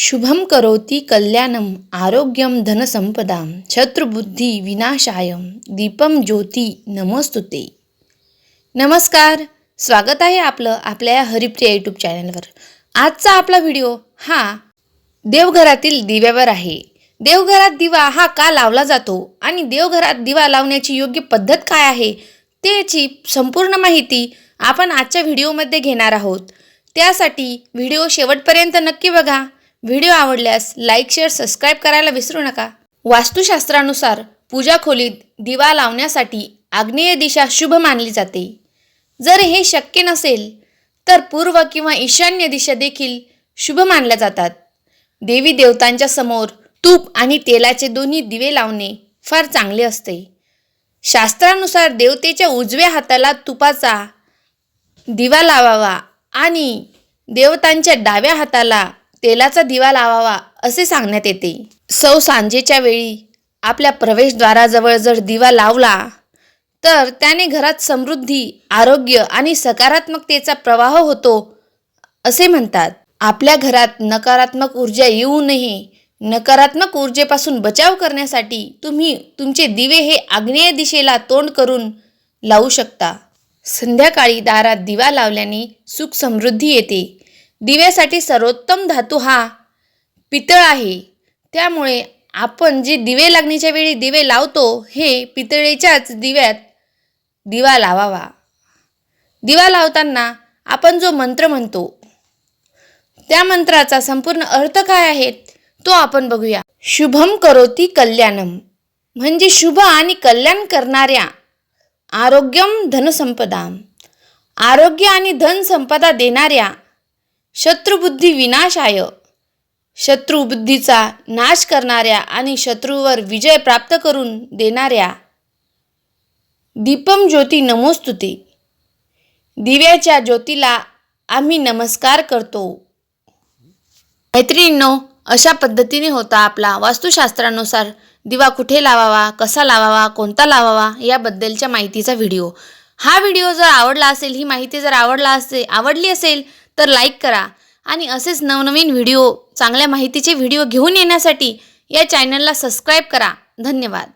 शुभम करोती कल्याणम आरोग्यम धनसंपदा शत्रुबुद्धी विनाशाय दीपम ज्योती नमस्तुते नमस्कार स्वागत आहे आपलं आपल्या या हरिप्रिया यूट्यूब चॅनलवर आजचा आपला व्हिडिओ हा देवघरातील दिव्यावर आहे. देवघरात दिवा हा का लावला जातो आणि देवघरात दिवा लावण्याची योग्य पद्धत काय आहे त्याची संपूर्ण माहिती आपण आजच्या व्हिडिओमध्ये घेणार आहोत. त्यासाठी व्हिडिओ शेवटपर्यंत नक्की बघा. व्हिडिओ आवडल्यास लाईक शेअर सबस्क्राईब करायला विसरू नका. वास्तुशास्त्रानुसार पूजा खोलीत दिवा लावण्यासाठी आग्नेय दिशा शुभ मानली जाते. जर हे शक्य नसेल तर पूर्व किंवा ईशान्य दिशा देखील शुभ मानल्या जातात. देवी देवतांच्या समोर तूप आणि तेलाचे दोन्ही दिवे लावणे फार चांगले असते. शास्त्रानुसार देवतेच्या उजव्या हाताला तुपाचा दिवा लावावा आणि देवतांच्या डाव्या हाताला तेलाचा दिवा लावावा असे सांगण्यात येते. सौ सांजेच्या वेळी आपल्या प्रवेशद्वाराजवळ जर दिवा लावला तर त्याने घरात समृद्धी आरोग्य आणि सकारात्मकतेचा प्रवाह होतो असे म्हणतात. आपल्या घरात नकारात्मक ऊर्जा येऊ नये नकारात्मक ऊर्जेपासून बचाव करण्यासाठी तुम्ही तुमचे दिवे हे आग्नेय दिशेला तोंड करून लावू शकता. संध्याकाळी दारात दिवा लावल्याने सुख समृद्धी येते. दिव्यासाठी सर्वोत्तम धातू हा पितळ आहे. त्यामुळे आपण जे दिवे लागण्याच्या वेळी दिवे लावतो हे पितळेच्याच दिव्यात दिवा लावावा. दिवा लावताना आपण जो मंत्र म्हणतो त्या मंत्राचा संपूर्ण अर्थ काय आहे तो आपण बघूया. शुभम करोती कल्याणम. म्हणजे शुभ आणि कल्याण करणाऱ्या आरोग्यम धनसंपदा आरोग्य आणि धनसंपदा देणाऱ्या शत्रुबुद्धी विनाशाय शत्रुबुद्धीचा नाश करणाऱ्या आणि शत्रूवर विजय प्राप्त करून देणाऱ्या दीपम ज्योती नमोस्तुते. दिव्याच्या ज्योतीला आम्ही नमस्कार करतो. मैत्रिणींनो अशा पद्धतीने होता आपला वास्तुशास्त्रानुसार दिवा कुठे लावावा कसा लावावा कोणता लावावा याबद्दलच्या माहितीचा व्हिडिओ. हा व्हिडिओ जर आवडला असेल ही माहिती जर आवडला असेल आवडली असेल तर लाईक करा आणि असेच नवनवीन व्हिडिओ चांगल्या माहितीचे व्हिडिओ घेऊन येण्यासाठी या चॅनलला सबस्क्राईब करा. धन्यवाद.